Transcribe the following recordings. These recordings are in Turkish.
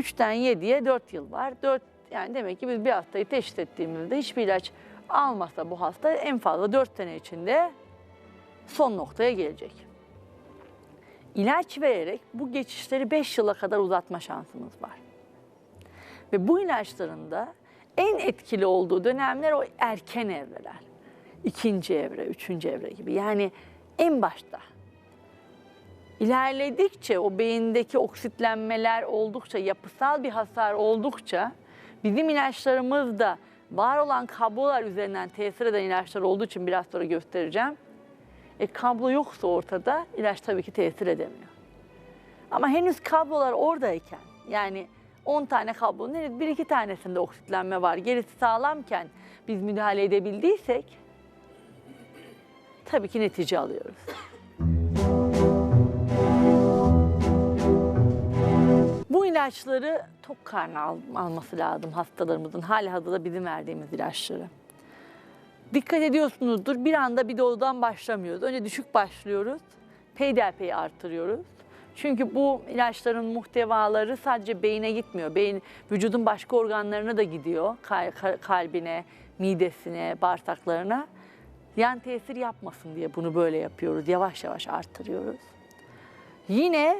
3'ten 7'ye 4 yıl var. 4 yani demek ki biz bir hastayı teşhis ettiğimizde hiçbir ilaç almasa bu hasta en fazla 4 sene içinde son noktaya gelecek. İlaç vererek bu geçişleri 5 yıla kadar uzatma şansımız var. Ve bu ilaçların da en etkili olduğu dönemler o erken evreler. İkinci evre, üçüncü evre gibi. Yani en başta. İlerledikçe o beyindeki oksitlenmeler oldukça, yapısal bir hasar oldukça bizim ilaçlarımız da var olan kablolar üzerinden tesir eden ilaçlar olduğu için biraz sonra göstereceğim. E kablo yoksa ortada ilaç tabii ki tesir edemiyor. Ama henüz kablolar oradayken yani 10 tane kablonun henüz bir iki tanesinde oksitlenme var. Gerisi sağlamken biz müdahale edebildiysek tabii ki netice alıyoruz. Bu ilaçları tok karnı al- alması lazım hastalarımızın. Hali hazırda bizim verdiğimiz ilaçları. Dikkat ediyorsunuzdur bir anda bir dozdan başlamıyoruz. Önce düşük başlıyoruz. Peyderpey artırıyoruz. Çünkü bu ilaçların muhtevaları sadece beyine gitmiyor. Beyin vücudun başka organlarına da gidiyor. Kal- kal- Kalbine, midesine, bağırsaklarına. Yan tesir yapmasın diye bunu böyle yapıyoruz. Yavaş yavaş artırıyoruz. Yine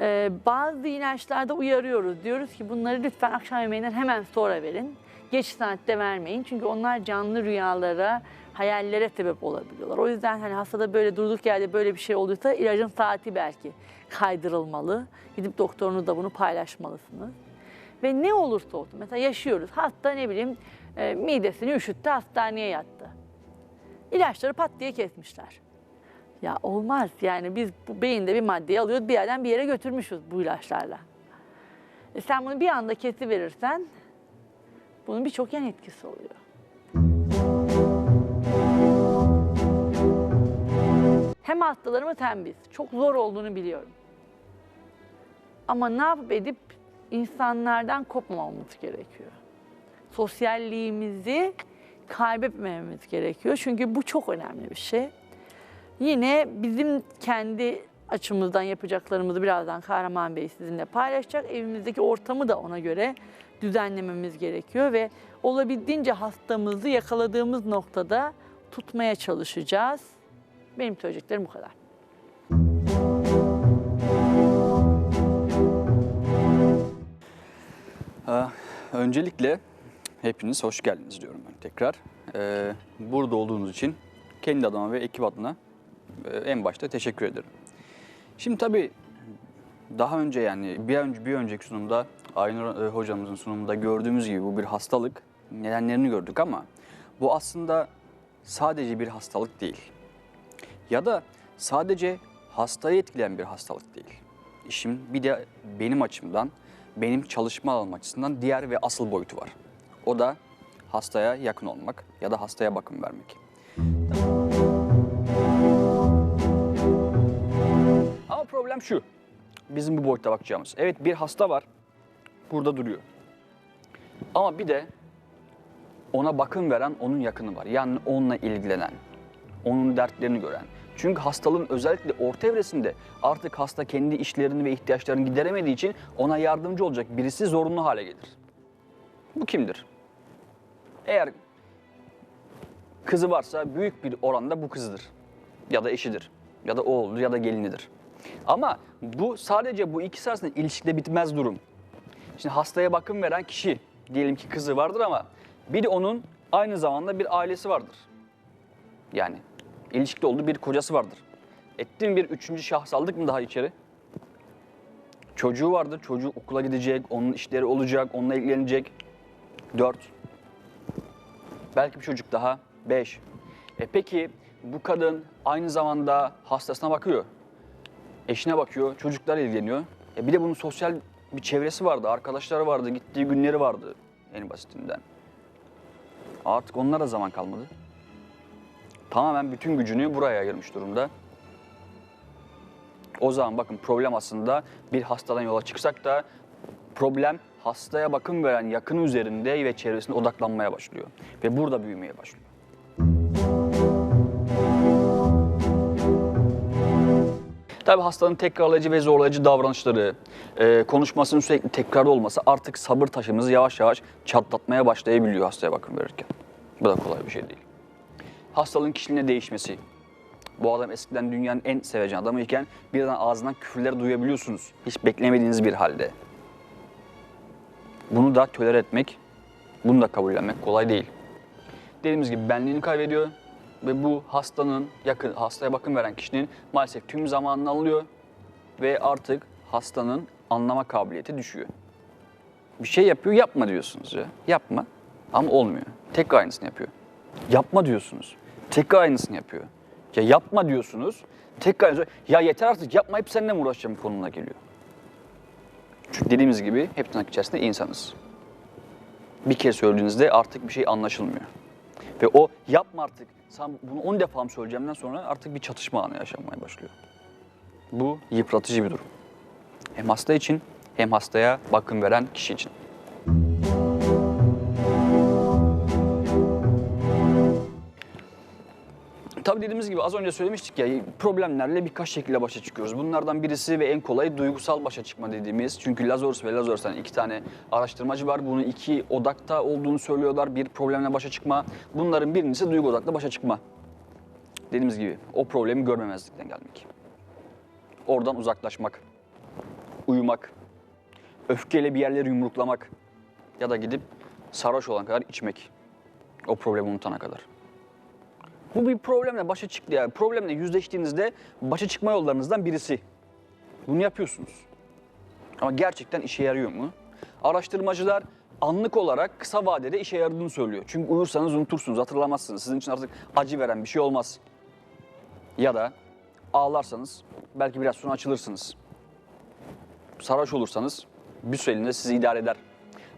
ee, bazı ilaçlarda uyarıyoruz. Diyoruz ki bunları lütfen akşam yemeğinden hemen sonra verin. Geç saatte vermeyin. Çünkü onlar canlı rüyalara, hayallere sebep olabiliyorlar. O yüzden hani hastada böyle durduk yerde böyle bir şey olduysa ilacın saati belki kaydırılmalı. Gidip doktorunuzla bunu paylaşmalısınız. Ve ne olursa olsun mesela yaşıyoruz. Hasta ne bileyim e, midesini üşüttü hastaneye yattı. İlaçları pat diye kesmişler. Ya olmaz yani biz bu beyinde bir maddeyi alıyoruz bir yerden bir yere götürmüşüz bu ilaçlarla. E sen bunu bir anda kesiverirsen bunun birçok yan etkisi oluyor. Hem hastalarımız hem biz. Çok zor olduğunu biliyorum. Ama ne yapıp edip insanlardan kopmamamız gerekiyor. Sosyalliğimizi kaybetmememiz gerekiyor. Çünkü bu çok önemli bir şey. Yine bizim kendi açımızdan yapacaklarımızı birazdan Kahraman Bey sizinle paylaşacak. Evimizdeki ortamı da ona göre düzenlememiz gerekiyor ve olabildiğince hastamızı yakaladığımız noktada tutmaya çalışacağız. Benim söyleyeceklerim bu kadar. Ee, Öncelikle hepiniz hoş geldiniz diyorum ben tekrar. Ee, burada olduğunuz için kendi adıma ve ekip adına en başta teşekkür ederim. Şimdi tabii daha önce yani bir önce bir önceki sunumda Aynur e, hocamızın sunumunda gördüğümüz gibi bu bir hastalık. Nedenlerini gördük ama bu aslında sadece bir hastalık değil. Ya da sadece hastayı etkileyen bir hastalık değil. İşin bir de benim açımdan, benim çalışma alanım açısından diğer ve asıl boyutu var. O da hastaya yakın olmak ya da hastaya bakım vermek. Problem şu. Bizim bu boyutta bakacağımız. Evet bir hasta var. Burada duruyor. Ama bir de ona bakım veren onun yakını var. Yani onunla ilgilenen, onun dertlerini gören. Çünkü hastalığın özellikle orta evresinde artık hasta kendi işlerini ve ihtiyaçlarını gideremediği için ona yardımcı olacak birisi zorunlu hale gelir. Bu kimdir? Eğer kızı varsa büyük bir oranda bu kızıdır. Ya da eşidir. Ya da oğludur ya da gelinidir. Ama bu sadece bu ikisi arasında ilişkide bitmez durum. Şimdi hastaya bakım veren kişi diyelim ki kızı vardır ama bir de onun aynı zamanda bir ailesi vardır. Yani ilişkide olduğu bir kocası vardır. Ettin bir üçüncü şahs aldık mı daha içeri? Çocuğu vardır, çocuğu okula gidecek, onun işleri olacak, onunla ilgilenecek. Dört. Belki bir çocuk daha. Beş. E peki bu kadın aynı zamanda hastasına bakıyor. Eşine bakıyor, çocuklarla ilgileniyor. E bir de bunun sosyal bir çevresi vardı, arkadaşları vardı, gittiği günleri vardı en basitinden. Artık onlara zaman kalmadı. Tamamen bütün gücünü buraya ayırmış durumda. O zaman bakın problem aslında bir hastadan yola çıksak da problem hastaya bakım veren yakını üzerinde ve çevresinde odaklanmaya başlıyor. Ve burada büyümeye başlıyor. Tabii hastanın tekrarlayıcı ve zorlayıcı davranışları, e, konuşmasının sürekli tekrar olması artık sabır taşımızı yavaş yavaş çatlatmaya başlayabiliyor hastaya bakım verirken. Bu da kolay bir şey değil. Hastalığın kişiliğine değişmesi. Bu adam eskiden dünyanın en sevecen adamı iken birden ağzından küfürler duyabiliyorsunuz. Hiç beklemediğiniz bir halde. Bunu da tolere etmek, bunu da kabullenmek kolay değil. Dediğimiz gibi benliğini kaybediyor ve bu hastanın yakın hastaya bakım veren kişinin maalesef tüm zamanını alıyor ve artık hastanın anlama kabiliyeti düşüyor. Bir şey yapıyor, yapma diyorsunuz ya. Yapma ama olmuyor. Tekrar aynısını yapıyor. Yapma diyorsunuz. Tekrar aynısını yapıyor. Ya yapma diyorsunuz. Tekrar aynısını Ya yeter artık yapmayıp seninle mi uğraşacağım konumuna geliyor. Çünkü dediğimiz gibi hep tırnak içerisinde insanız. Bir kez söylediğinizde artık bir şey anlaşılmıyor. Ve o yapma artık, sen bunu 10 defa mı söyleyeceğimden sonra artık bir çatışma anı yaşanmaya başlıyor. Bu yıpratıcı bir durum. Hem hasta için hem hastaya bakım veren kişi için. Dediğimiz gibi az önce söylemiştik ya problemlerle birkaç şekilde başa çıkıyoruz. Bunlardan birisi ve en kolayı duygusal başa çıkma dediğimiz. Çünkü Lazarus ve Lazarus'tan iki tane araştırmacı var. Bunun iki odakta olduğunu söylüyorlar. Bir problemle başa çıkma. Bunların birincisi duygu odaklı başa çıkma. Dediğimiz gibi o problemi görmemezlikten gelmek. Oradan uzaklaşmak. Uyumak. Öfkeyle bir yerleri yumruklamak. Ya da gidip sarhoş olan kadar içmek. O problemi unutana kadar. Bu bir problemle başa çıktı yani. Problemle yüzleştiğinizde başa çıkma yollarınızdan birisi. Bunu yapıyorsunuz. Ama gerçekten işe yarıyor mu? Araştırmacılar anlık olarak kısa vadede işe yaradığını söylüyor. Çünkü uyursanız unutursunuz, hatırlamazsınız. Sizin için artık acı veren bir şey olmaz. Ya da ağlarsanız belki biraz sonra açılırsınız. Sarhoş olursanız bir süreliğine sizi idare eder.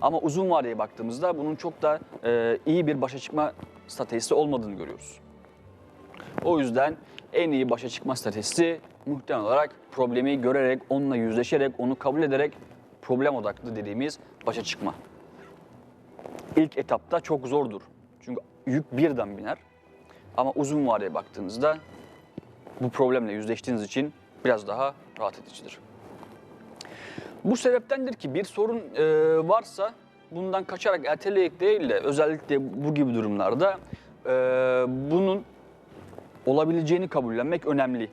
Ama uzun vadeye baktığımızda bunun çok da e, iyi bir başa çıkma stratejisi olmadığını görüyoruz. O yüzden en iyi başa çıkma stratejisi muhtemel olarak problemi görerek, onunla yüzleşerek, onu kabul ederek problem odaklı dediğimiz başa çıkma. İlk etapta çok zordur. Çünkü yük birden biner. Ama uzun vadeye baktığınızda bu problemle yüzleştiğiniz için biraz daha rahat edicidir. Bu sebeptendir ki bir sorun e, varsa bundan kaçarak erteleyerek değil de özellikle bu gibi durumlarda e, bunun olabileceğini kabullenmek önemli.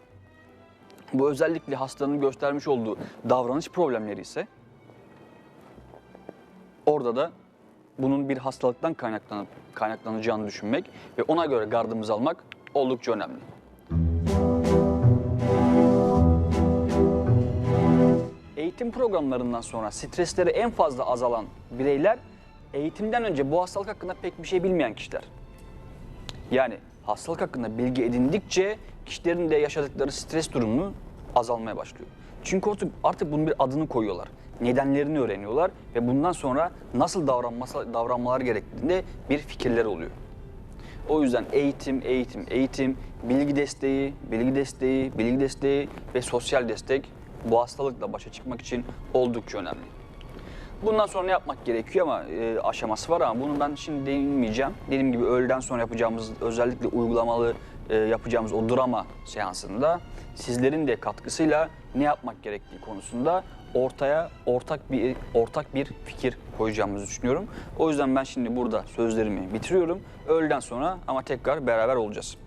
Bu özellikle hastanın göstermiş olduğu davranış problemleri ise orada da bunun bir hastalıktan kaynaklanıp kaynaklanacağını düşünmek ve ona göre gardımızı almak oldukça önemli. Eğitim programlarından sonra stresleri en fazla azalan bireyler eğitimden önce bu hastalık hakkında pek bir şey bilmeyen kişiler. Yani hastalık hakkında bilgi edindikçe kişilerin de yaşadıkları stres durumu azalmaya başlıyor. Çünkü artık, artık bunun bir adını koyuyorlar. Nedenlerini öğreniyorlar ve bundan sonra nasıl davranması, davranmalar gerektiğinde bir fikirleri oluyor. O yüzden eğitim, eğitim, eğitim, bilgi desteği, bilgi desteği, bilgi desteği ve sosyal destek bu hastalıkla başa çıkmak için oldukça önemli. Bundan sonra yapmak gerekiyor ama e, aşaması var ama bunu ben şimdi değinmeyeceğim. Dediğim gibi öğleden sonra yapacağımız özellikle uygulamalı e, yapacağımız o drama seansında sizlerin de katkısıyla ne yapmak gerektiği konusunda ortaya ortak bir ortak bir fikir koyacağımızı düşünüyorum. O yüzden ben şimdi burada sözlerimi bitiriyorum. Öğleden sonra ama tekrar beraber olacağız.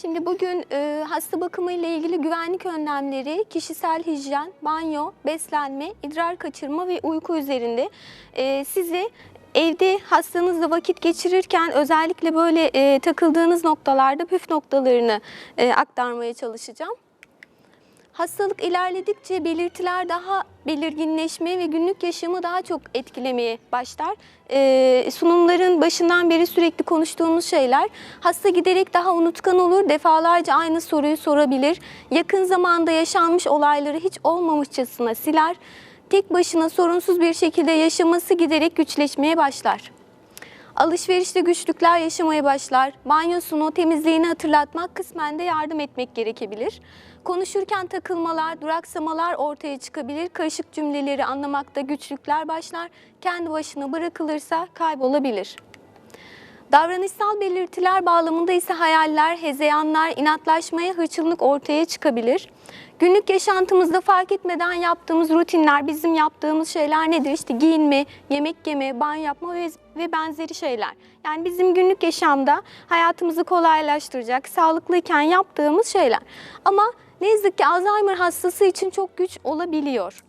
Şimdi bugün e, hasta bakımı ile ilgili güvenlik önlemleri, kişisel hijyen, banyo, beslenme, idrar kaçırma ve uyku üzerinde e, size evde hastanızla vakit geçirirken özellikle böyle e, takıldığınız noktalarda püf noktalarını e, aktarmaya çalışacağım. Hastalık ilerledikçe belirtiler daha belirginleşmeye ve günlük yaşamı daha çok etkilemeye başlar. Ee, sunumların başından beri sürekli konuştuğumuz şeyler. Hasta giderek daha unutkan olur, defalarca aynı soruyu sorabilir. Yakın zamanda yaşanmış olayları hiç olmamışçasına siler. Tek başına sorunsuz bir şekilde yaşaması giderek güçleşmeye başlar. Alışverişte güçlükler yaşamaya başlar. Banyosunu, temizliğini hatırlatmak kısmen de yardım etmek gerekebilir. Konuşurken takılmalar, duraksamalar ortaya çıkabilir. Karışık cümleleri anlamakta güçlükler başlar. Kendi başına bırakılırsa kaybolabilir. Davranışsal belirtiler bağlamında ise hayaller, hezeyanlar, inatlaşmaya hırçınlık ortaya çıkabilir. Günlük yaşantımızda fark etmeden yaptığımız rutinler, bizim yaptığımız şeyler nedir? İşte giyinme, yemek yeme, banyo yapma ve, ve benzeri şeyler. Yani bizim günlük yaşamda hayatımızı kolaylaştıracak, sağlıklıyken yaptığımız şeyler. Ama ne yazık ki Alzheimer hastası için çok güç olabiliyor.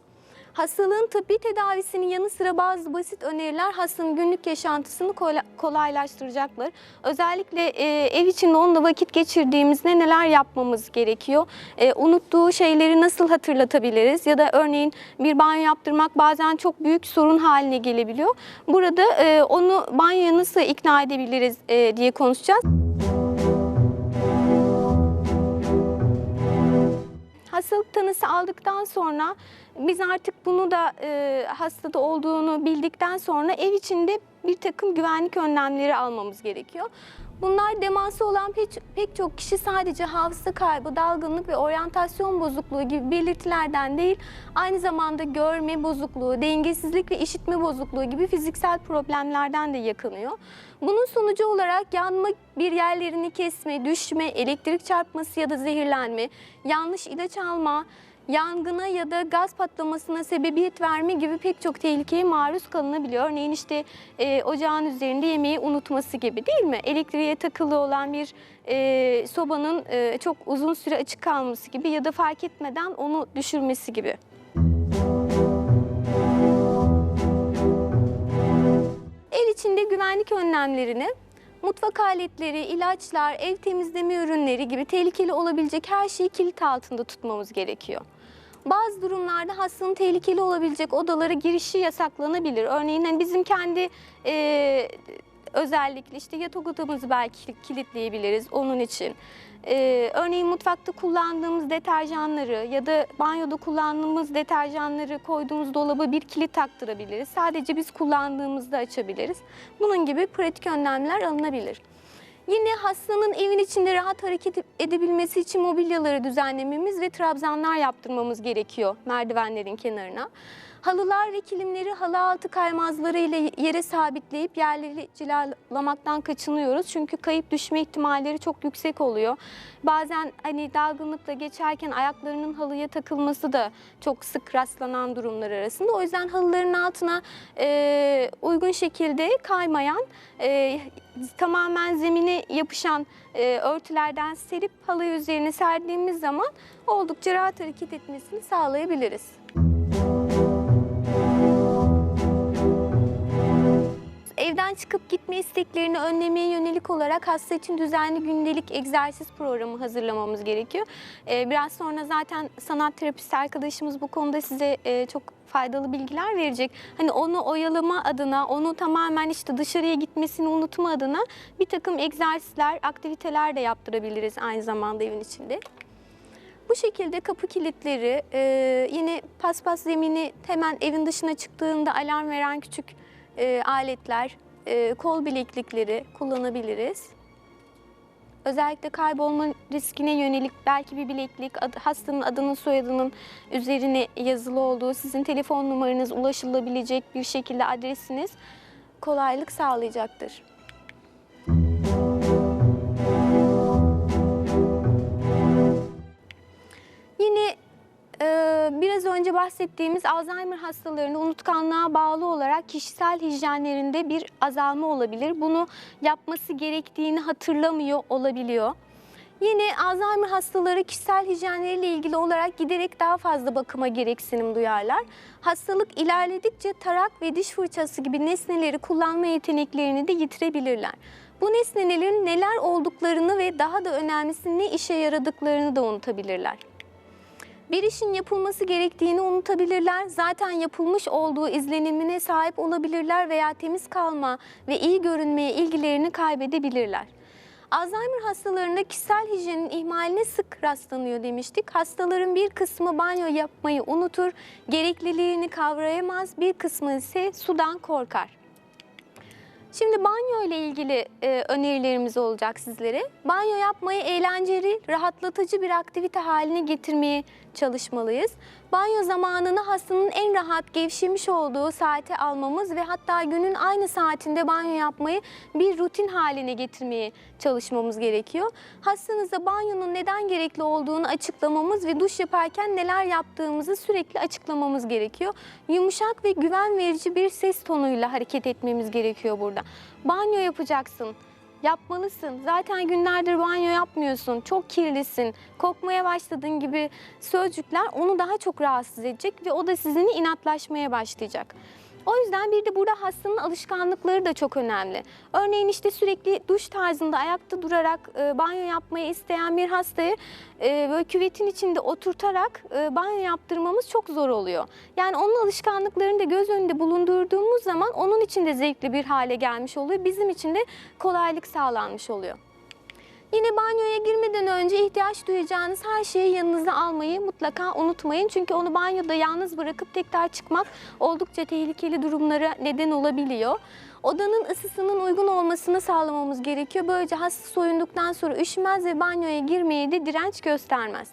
Hastalığın tıbbi tedavisinin yanı sıra bazı basit öneriler hastanın günlük yaşantısını kola- kolaylaştıracaklar. Özellikle e, ev içinde onunla vakit geçirdiğimizde neler yapmamız gerekiyor? E, unuttuğu şeyleri nasıl hatırlatabiliriz? Ya da örneğin bir banyo yaptırmak bazen çok büyük sorun haline gelebiliyor. Burada e, onu banyoya nasıl ikna edebiliriz e, diye konuşacağız. Hastalık tanısı aldıktan sonra biz artık bunu da e, hastada olduğunu bildikten sonra ev içinde bir takım güvenlik önlemleri almamız gerekiyor. Bunlar demansı olan pek, pek çok kişi sadece hafıza kaybı, dalgınlık ve oryantasyon bozukluğu gibi belirtilerden değil, aynı zamanda görme bozukluğu, dengesizlik ve işitme bozukluğu gibi fiziksel problemlerden de yakınıyor. Bunun sonucu olarak yanma, bir yerlerini kesme, düşme, elektrik çarpması ya da zehirlenme, yanlış ilaç alma, yangına ya da gaz patlamasına sebebiyet verme gibi pek çok tehlikeye maruz kalınabiliyor. Örneğin işte e, ocağın üzerinde yemeği unutması gibi değil mi? Elektriğe takılı olan bir e, sobanın e, çok uzun süre açık kalması gibi ya da fark etmeden onu düşürmesi gibi. Ev içinde güvenlik önlemlerini mutfak aletleri, ilaçlar, ev temizleme ürünleri gibi tehlikeli olabilecek her şeyi kilit altında tutmamız gerekiyor. Bazı durumlarda hastanın tehlikeli olabilecek odalara girişi yasaklanabilir. Örneğin hani bizim kendi e, özellikle işte yatak odamızı belki kilitleyebiliriz onun için. E, örneğin mutfakta kullandığımız deterjanları ya da banyoda kullandığımız deterjanları koyduğumuz dolaba bir kilit taktırabiliriz. Sadece biz kullandığımızda açabiliriz. Bunun gibi pratik önlemler alınabilir. Yine hastanın evin içinde rahat hareket edebilmesi için mobilyaları düzenlememiz ve trabzanlar yaptırmamız gerekiyor merdivenlerin kenarına. Halılar ve kilimleri halı altı kaymazları ile yere sabitleyip yerleri cilalamaktan kaçınıyoruz. Çünkü kayıp düşme ihtimalleri çok yüksek oluyor. Bazen hani dalgınlıkla geçerken ayaklarının halıya takılması da çok sık rastlanan durumlar arasında. O yüzden halıların altına e, uygun şekilde kaymayan, e, tamamen zemine yapışan e, örtülerden serip halıyı üzerine serdiğimiz zaman oldukça rahat hareket etmesini sağlayabiliriz. Evden çıkıp gitme isteklerini önlemeye yönelik olarak hasta için düzenli gündelik egzersiz programı hazırlamamız gerekiyor. Ee, biraz sonra zaten sanat terapisti arkadaşımız bu konuda size e, çok faydalı bilgiler verecek. Hani onu oyalama adına, onu tamamen işte dışarıya gitmesini unutma adına bir takım egzersizler, aktiviteler de yaptırabiliriz aynı zamanda evin içinde. Bu şekilde kapı kilitleri, e, yine paspas zemini hemen evin dışına çıktığında alarm veren küçük e, aletler, e, kol bileklikleri kullanabiliriz. Özellikle kaybolma riskine yönelik belki bir bileklik, ad- hastanın adının soyadının üzerine yazılı olduğu, sizin telefon numaranız ulaşılabilecek bir şekilde adresiniz kolaylık sağlayacaktır. Biraz önce bahsettiğimiz Alzheimer hastalarında unutkanlığa bağlı olarak kişisel hijyenlerinde bir azalma olabilir. Bunu yapması gerektiğini hatırlamıyor olabiliyor. Yine Alzheimer hastaları kişisel hijyenleriyle ilgili olarak giderek daha fazla bakıma gereksinim duyarlar. Hastalık ilerledikçe tarak ve diş fırçası gibi nesneleri kullanma yeteneklerini de yitirebilirler. Bu nesnelerin neler olduklarını ve daha da önemlisi ne işe yaradıklarını da unutabilirler. Bir işin yapılması gerektiğini unutabilirler. Zaten yapılmış olduğu izlenimine sahip olabilirler veya temiz kalma ve iyi görünmeye ilgilerini kaybedebilirler. Alzheimer hastalarında kişisel hijyenin ihmaline sık rastlanıyor demiştik. Hastaların bir kısmı banyo yapmayı unutur, gerekliliğini kavrayamaz, bir kısmı ise sudan korkar. Şimdi banyo ile ilgili e, önerilerimiz olacak sizlere. Banyo yapmayı eğlenceli, rahatlatıcı bir aktivite haline getirmeye çalışmalıyız. Banyo zamanını hastanın en rahat gevşemiş olduğu saate almamız ve hatta günün aynı saatinde banyo yapmayı bir rutin haline getirmeye çalışmamız gerekiyor. Hastanıza banyonun neden gerekli olduğunu açıklamamız ve duş yaparken neler yaptığımızı sürekli açıklamamız gerekiyor. Yumuşak ve güven verici bir ses tonuyla hareket etmemiz gerekiyor burada. Banyo yapacaksın. Yapmalısın. Zaten günlerdir banyo yapmıyorsun. Çok kirlisin. Kokmaya başladığın gibi sözcükler onu daha çok rahatsız edecek ve o da sizinle inatlaşmaya başlayacak. O yüzden bir de burada hastanın alışkanlıkları da çok önemli. Örneğin işte sürekli duş tarzında ayakta durarak e, banyo yapmayı isteyen bir hastayı e, böyle küvetin içinde oturtarak e, banyo yaptırmamız çok zor oluyor. Yani onun alışkanlıklarını da göz önünde bulundurduğumuz zaman onun için de zevkli bir hale gelmiş oluyor. Bizim için de kolaylık sağlanmış oluyor. Yine banyoya girmeden önce ihtiyaç duyacağınız her şeyi yanınıza almayı mutlaka unutmayın. Çünkü onu banyoda yalnız bırakıp tekrar çıkmak oldukça tehlikeli durumlara neden olabiliyor. Odanın ısısının uygun olmasını sağlamamız gerekiyor. Böylece hasta soyunduktan sonra üşümez ve banyoya girmeye de direnç göstermez.